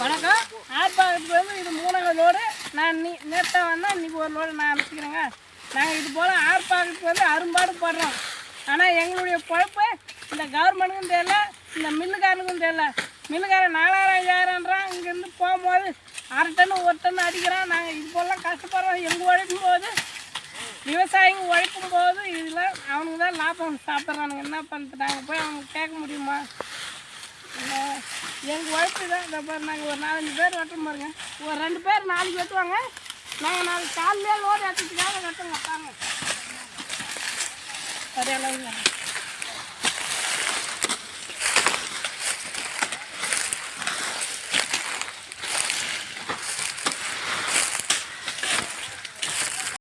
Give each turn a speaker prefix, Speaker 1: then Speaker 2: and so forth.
Speaker 1: வணக்கம். ஆர்ப்பாக்கத்துக்கு வந்து இது மூணாவது லோடு. நான் நீ நேற்று வந்தால் இன்றைக்கி ஒரு லோடு நான் அனுப்பிக்கிறேங்க. நாங்கள் இது போல் ஆர்ப்பாக்கத்துக்கு வந்து அரும்பாடு போடுறோம். ஆனால் எங்களுடைய பொழப்பு இந்த கவர்மெண்ட்டுக்கும் தெரியல இந்த மில்லுக்காரனுக்கும் தெரியல. மில்லுக்காரன் நாலாயிரம் ஐயாயிரம்ன்றான் இங்கேருந்து போகும்போது அரை டன்னு ஒரு டன் அடிக்கிறான். நாங்கள் இது போலலாம் கஷ்டப்படுறோம். எங்கள் உழைக்கும் போது விவசாயிங்க உழைக்கும் போது இதில் அவனுக்கு தான் லாபம் சாப்பிட்றானுங்க. என்ன பண்ணுறது நாங்கள் போய் அவனுக்கு கேட்க முடியுமா? எங்கள் உழைப்பு தான் இந்த பாரு நாங்கள் ஒரு நாலஞ்சு பேர் வெட்டுறோம் பாருங்க. ஒரு ரெண்டு பேர் நாளைக்கு வெட்டுவாங்க நாங்கள் நாளைக்கு காலையிலே லோடு எடுத்துக்காக வெட்டுங்க பாருங்க சரியா